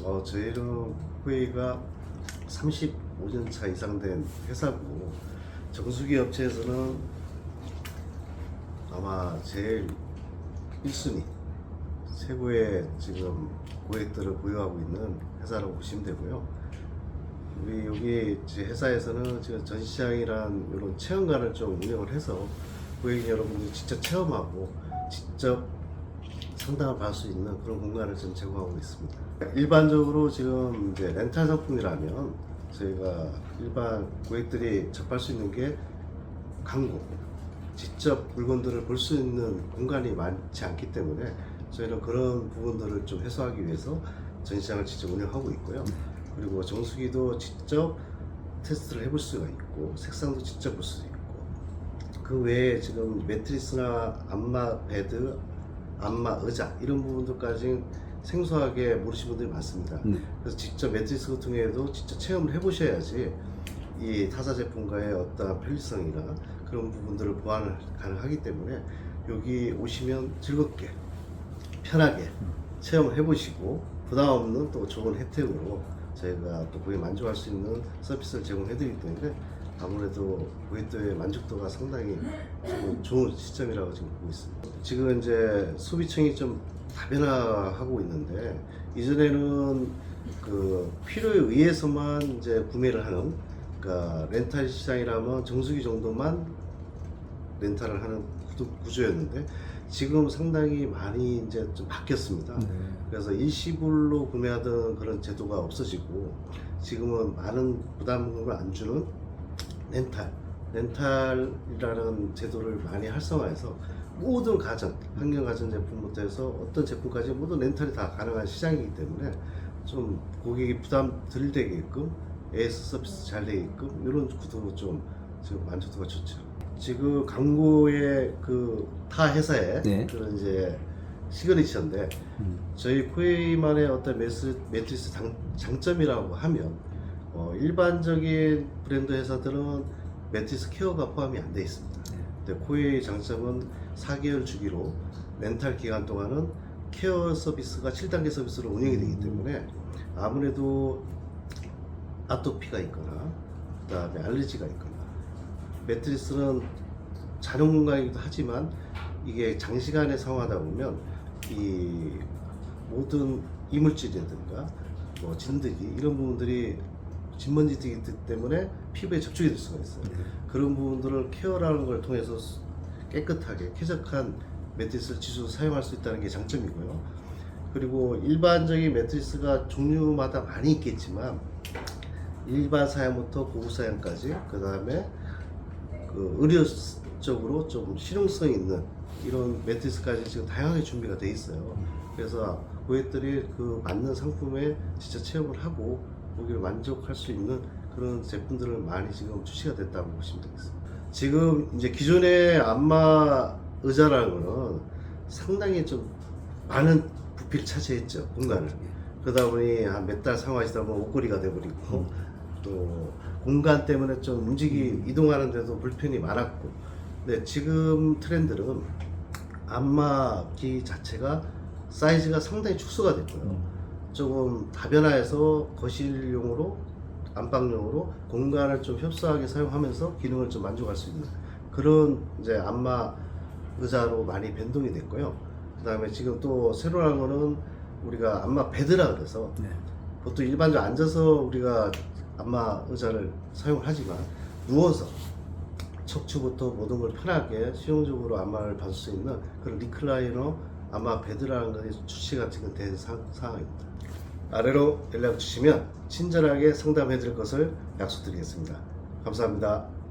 어, 저희는 회의가 35년 차 이상 된 회사고 정수기 업체에서는 아마 제일 1순위 최고의 지금 고객들을 보유하고 있는 회사라고 보시면 되고요. 우리 여기 회사에서는 지금 전시장이란 이런 체험관을 좀 운영을 해서 고객 여러분들이 직접 체험하고 직접 상담을 받을 수 있는 그런 공간을 지금 제공하고 있습니다. 일반적으로 지금 이제 렌탈 상품이라면 저희가 일반 고객들이 접할 수 있는 게 광고, 직접 물건들을 볼 수 있는 공간이 많지 않기 때문에 저희는 그런 부분들을 좀 해소하기 위해서 전시장을 직접 운영하고 있고요. 그리고 정수기도 직접 테스트를 해볼 수가 있고 색상도 직접 볼 수 있고 그 외에 지금 매트리스나 안마 베드, 안마 의자 이런 부분들까지 생소하게 모르시는 분들이 많습니다. 네. 그래서 직접 매트리스 같은 경우에도 직접 체험을 해보셔야지 이 타사 제품과의 어떤 편리성이나 그런 부분들을 보완을 가능하기 때문에 여기 오시면 즐겁게 편하게 체험을 해보시고 부담 없는 또 좋은 혜택으로 저희가 또 고객 만족할 수 있는 서비스를 제공해드리기 때문에 아무래도 고객들의 만족도가 상당히 지금 좋은 시점이라고 지금 보고 있습니다. 지금 이제 소비층이 좀 다변화하고 있는데 이전에는 그 필요에 의해서만 이제 구매를 하는 그러니까 렌탈 시장이라면 정수기 정도만 렌탈을 하는 구조였는데 지금 상당히 많이 이제 좀 바뀌었습니다. 네. 그래서 일시불로 구매하던 그런 제도가 없어지고 지금은 많은 부담을 안 주는 렌탈, 렌탈이라는 제도를 많이 활성화해서 모든 가전, 환경 가전 제품부터 해서 어떤 제품까지 모두 렌탈이 다 가능한 시장이기 때문에 좀 고객이 부담 덜 되게끔 AS 서비스 잘 되게끔 이런 구도로 좀 지금 만족도가 좋죠. 지금 광고의 그 타 회사의 네. 그런 이제 시그니처인데 음. 저희 코에이만의 어떤 매스, 매트리스 장, 장점이라고 하면 어, 일반적인 브랜드 회사들은 매트리스 케어가 포함이 안 돼 있습니다. 근데 코에이 장점은 4개월 주기로 렌탈 기간 동안은 케어 서비스가 7단계 서비스로 운영이 되기 때문에 아무래도 아토피가 있거나 그다음에 알레르기가 있거나 매트리스는 자동 공간이기도 하지만 이게 장시간에 사용하다 보면 이 모든 이물질이라든가 뭐 진드기 이런 부분들이 진먼지이기 때문에 피부에 접촉이 될 수가 있어요. 그런 부분들을 케어라는 걸 통해서 깨끗하게 쾌적한 매트리스를 지수 사용할 수 있다는 게 장점이고요. 그리고 일반적인 매트리스가 종류마다 많이 있겠지만 일반 사양부터 고급 사양까지 그 다음에 그 의료적으로 좀 실용성 있는 이런 매트리스까지 지금 다양하게 준비가 돼 있어요. 그래서 고객들이 그 맞는 상품에 진짜 체험을 하고 고객을 만족할 수 있는 그런 제품들을 많이 지금 출시가 됐다고 보시면 되겠습니다. 지금 이제 기존의 안마 의자라는 거는 상당히 좀 많은 부피를 차지했죠 공간을. 그러다 보니 한 몇 달 사용하시다 보면 옷걸이가 돼버리고 또 공간 때문에 좀 움직이 이동하는데도 불편이 많았고. 근데 지금 트렌드는 안마기 자체가 사이즈가 상당히 축소가 됐고요 조금 다변화해서 거실용으로 안방용으로 공간을 좀 협소하게 사용하면서 기능을 좀 만족할 수 있는 그런 이제 안마 의자로 많이 변동이 됐고요 그 다음에 지금 또 새로 나온 거는 우리가 안마 베드라 그래서 네. 보통 일반적으로 앉아서 우리가 안마 의자를 사용을 하지만 누워서 척추부터 모든 걸 편하게 수용적으로 안마를 받을 수 있는 그런 리클라이너 안마 베드라는 것이 출시가 지금 된 상, 상황입니다. 아래로 연락 주시면 친절하게 상담해 드릴 것을 약속드리겠습니다. 감사합니다.